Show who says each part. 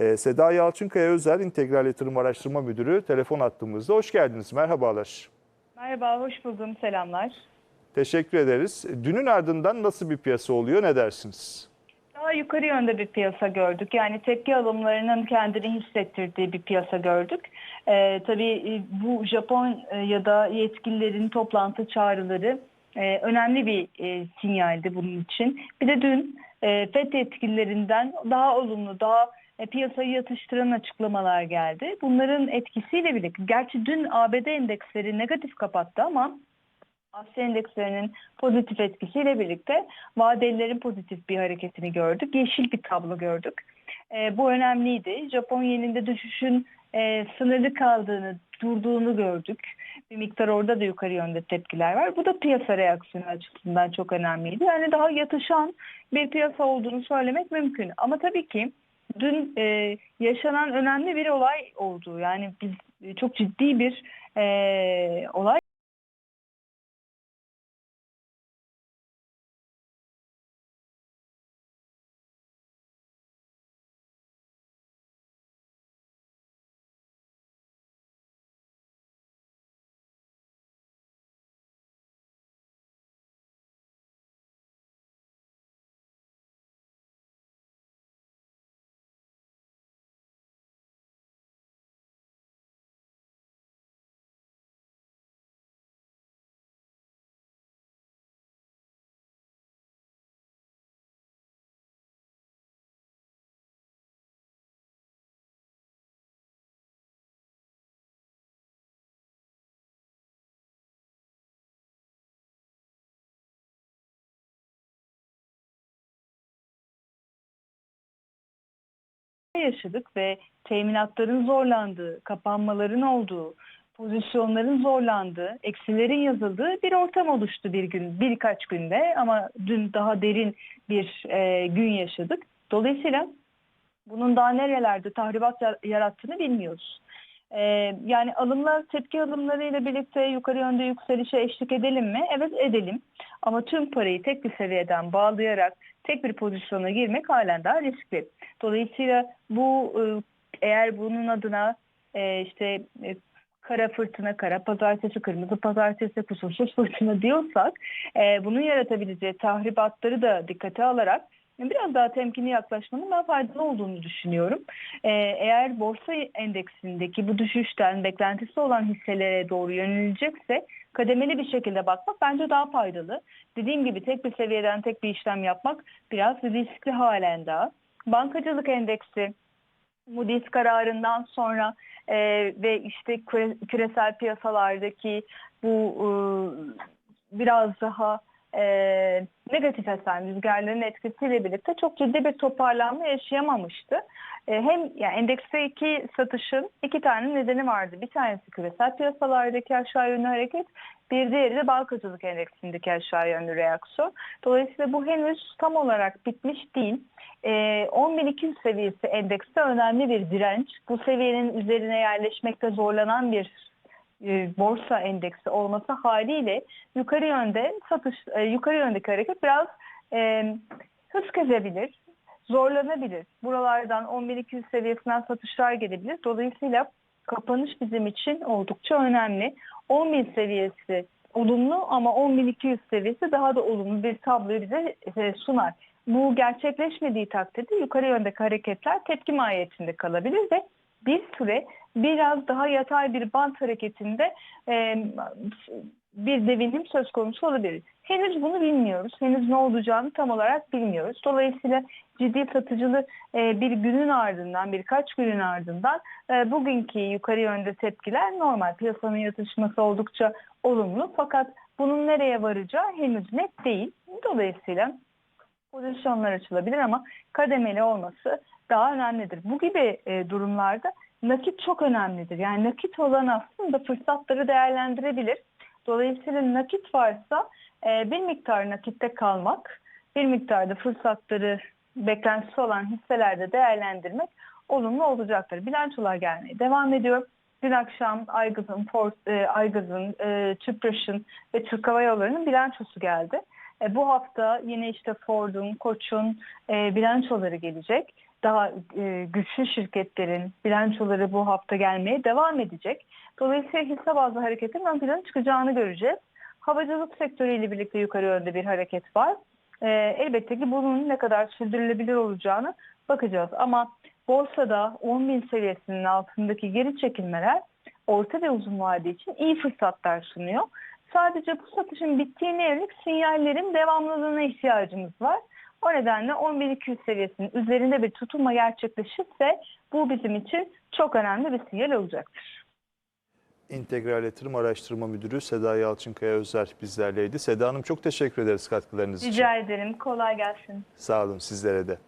Speaker 1: Ee, Seda Yalçınkaya Özel, İntegral Yatırım Araştırma Müdürü telefon attığımızda. Hoş geldiniz, merhabalar.
Speaker 2: Merhaba, hoş buldum. Selamlar.
Speaker 1: Teşekkür ederiz. Dünün ardından nasıl bir piyasa oluyor, ne dersiniz?
Speaker 2: Daha yukarı yönde bir piyasa gördük. Yani tepki alımlarının kendini hissettirdiği bir piyasa gördük. Ee, tabii e, bu Japon e, ya da yetkililerin toplantı çağrıları e, önemli bir e, sinyaldi bunun için. Bir de dün e, FED yetkililerinden daha olumlu, daha e, piyasayı yatıştıran açıklamalar geldi. Bunların etkisiyle birlikte, gerçi dün ABD endeksleri negatif kapattı ama Asya endekslerinin pozitif etkisiyle birlikte vadelilerin pozitif bir hareketini gördük. Yeşil bir tablo gördük. E, bu önemliydi. Japon yeninde düşüşün e, sınırlı kaldığını, durduğunu gördük. Bir miktar orada da yukarı yönde tepkiler var. Bu da piyasa reaksiyonu açısından çok önemliydi. Yani daha yatışan bir piyasa olduğunu söylemek mümkün. Ama tabii ki dün e, yaşanan önemli bir olay oldu. Yani biz e, çok ciddi bir e, olay yaşadık ve teminatların zorlandığı, kapanmaların olduğu, pozisyonların zorlandığı, eksilerin yazıldığı bir ortam oluştu bir gün, birkaç günde ama dün daha derin bir e, gün yaşadık. Dolayısıyla bunun daha nerelerde tahribat yar- yarattığını bilmiyoruz. E, yani alımlar, tepki alımlarıyla birlikte yukarı yönde yükselişe eşlik edelim mi? Evet edelim. Ama tüm parayı tek bir seviyeden bağlayarak tek bir pozisyona girmek halen daha riskli. Dolayısıyla bu e, eğer bunun adına e, işte e, kara fırtına, kara pazartesi, kırmızı pazartesi, kusursuz fırtına diyorsak e, bunun yaratabileceği tahribatları da dikkate alarak biraz daha temkinli yaklaşmanın ben faydalı olduğunu düşünüyorum. E, eğer borsa endeksindeki bu düşüşten beklentisi olan hisselere doğru yönelecekse kademeli bir şekilde bakmak bence daha faydalı. Dediğim gibi tek bir seviyeden tek bir işlem yapmak biraz riskli halen daha. Bankacılık endeksi Moody's kararından sonra e, ve işte küre- küresel piyasalardaki bu e, biraz daha e, negatif esen rüzgarların etkisiyle birlikte çok ciddi bir toparlanma yaşayamamıştı. E, hem yani endeksteki satışın iki tane nedeni vardı. Bir tanesi küresel piyasalardaki aşağı yönlü hareket, bir diğeri de bankacılık endeksindeki aşağı yönlü reaksiyon. Dolayısıyla bu henüz tam olarak bitmiş değil. E, 10.200 seviyesi endekste önemli bir direnç. Bu seviyenin üzerine yerleşmekte zorlanan bir e, borsa endeksi olması haliyle yukarı yönde satış e, yukarı yöndeki hareket biraz e, hız kesebilir, zorlanabilir. Buralardan 10.200 seviyesinden satışlar gelebilir. Dolayısıyla kapanış bizim için oldukça önemli. 10.000 seviyesi olumlu ama 10.200 seviyesi daha da olumlu bir tabloyu bize e, sunar. Bu gerçekleşmediği takdirde yukarı yöndeki hareketler tepki mahiyetinde kalabilir ve bir süre biraz daha yatay bir bant hareketinde e, bir devinim söz konusu olabilir. Henüz bunu bilmiyoruz. Henüz ne olacağını tam olarak bilmiyoruz. Dolayısıyla ciddi satıcılı e, bir günün ardından, birkaç günün ardından e, bugünkü yukarı yönde tepkiler normal. Piyasanın yatışması oldukça olumlu. Fakat bunun nereye varacağı henüz net değil. Dolayısıyla pozisyonlar açılabilir ama kademeli olması daha önemlidir. Bu gibi e, durumlarda nakit çok önemlidir. Yani nakit olan aslında fırsatları değerlendirebilir. Dolayısıyla nakit varsa e, bir miktar nakitte kalmak, bir miktarda fırsatları beklentisi olan hisselerde değerlendirmek olumlu olacaktır. Bilançolar gelmeye devam ediyor. Dün akşam Aygaz'ın, e, Aygaz'ın, e, Tüpraş'ın ve Türk Hava Yolları'nın bilançosu geldi. E, bu hafta yine işte Ford'un, Koç'un e, bilançoları gelecek. daha e, güçlü şirketlerin bilançoları bu hafta gelmeye devam edecek. Dolayısıyla hisse bazlı hareketin ön plana çıkacağını göreceğiz. Havacılık sektörüyle birlikte yukarı yönde bir hareket var. E, elbette ki bunun ne kadar sürdürülebilir olacağını bakacağız. Ama borsada 10.000 seviyesinin altındaki geri çekilmeler orta ve uzun vade için iyi fırsatlar sunuyor. Sadece bu satışın bittiğine yönelik sinyallerin devamlılığına ihtiyacımız var. O nedenle 11.200 seviyesinin üzerinde bir tutunma gerçekleşirse bu bizim için çok önemli bir sinyal olacaktır.
Speaker 1: İntegral Yatırım Araştırma Müdürü Seda Yalçınkaya Özer bizlerleydi. Seda Hanım çok teşekkür ederiz katkılarınız için.
Speaker 2: Rica ederim. Kolay gelsin.
Speaker 1: Sağ olun sizlere de.